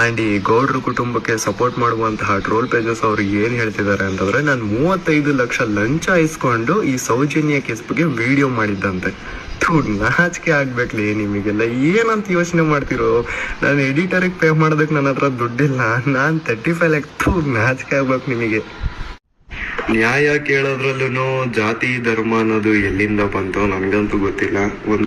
And ಈ ಗೌಡ್ರ ಕುಟುಂಬಕ್ಕೆ ಸಪೋರ್ಟ್ ಮಾಡುವಂತಹ ಟ್ರೋಲ್ ಪೇಜಸ್ ಅವರು ಏನು ಹೇಳ್ತಿದ್ದಾರೆ ಅಂತಂದ್ರೆ ನಾನು ಮೂವತ್ತೈದು ಲಕ್ಷ ಲಂಚ ಇಸ್ಕೊಂಡು ಈ ಸೌಜನ್ಯ ಕೇಸ್ ಬಗ್ಗೆ ವಿಡಿಯೋ ಮಾಡಿದ್ದಂತೆ ನಾಚಿಕೆ ಆಗ್ಬೇಕ್ಲಿ ನಿಮಗೆಲ್ಲ. ಏನಂತ ಯೋಚನೆ ಮಾಡ್ತಿರೋ? ನಾನು ಎಡಿಟರಿಗೆ ಪೇ ಮಾಡೋದಕ್ಕೆ ನನ್ನ ಹತ್ರ ದುಡ್ಡಿಲ್ಲ. ನಾನು ತರ್ಟಿ ಫೈವ್ ಲ್ಯಾಕ್ ಥೂ ನಾಚಿಕೆ ಆಗ್ಬೇಕು ನಿಮಗೆ. ನ್ಯಾಯ ಕೇಳೋದ್ರಲ್ಲೂ ಜಾತಿ, ಧರ್ಮ ಅನ್ನೋದು ಎಲ್ಲಿಂದ ಬಂತು ನನಗಂತೂ ಗೊತ್ತಿಲ್ಲ. ಒಂದು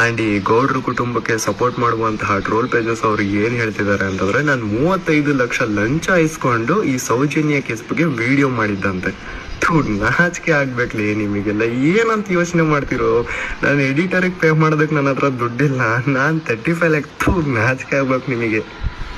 ಆ್ಯಂಡ್ ಈ ಗೌಡ್ರ ಕುಟುಂಬಕ್ಕೆ ಸಪೋರ್ಟ್ ಮಾಡುವಂತಹ ಟ್ರೋಲ್ ಪೇಜಸ್ ಅವರು ಏನು ಹೇಳ್ತಿದ್ದಾರೆ ಅಂತಂದ್ರೆ ನಾನು ಮೂವತ್ತೈದು ಲಕ್ಷ ಲಂಚ ಇಸ್ಕೊಂಡು ಈ ಸೌಜನ್ಯ ಕೇಸ್ ಬಗ್ಗೆ ವಿಡಿಯೋ ಮಾಡಿದ್ದಂತೆ. ನಾಚಿಕೆ ಆಗ್ಬೇಕ್ಲಿ ನಿಮಗೆಲ್ಲ. ಏನಂತ ಯೋಚನೆ ಮಾಡ್ತಿರೋ? ನಾನು ಎಡಿಟರಿಗೆ ಪೇ ಮಾಡೋದಕ್ಕೆ ನನ್ನ ಹತ್ರ ದುಡ್ಡಿಲ್ಲ. ನಾನು ತರ್ಟಿ ಫೈವ್ ಲ್ಯಾಕ್ ಥೂ, ನಾಚಿಕೆ ಆಗ್ಬೇಕು ನಿಮಗೆ.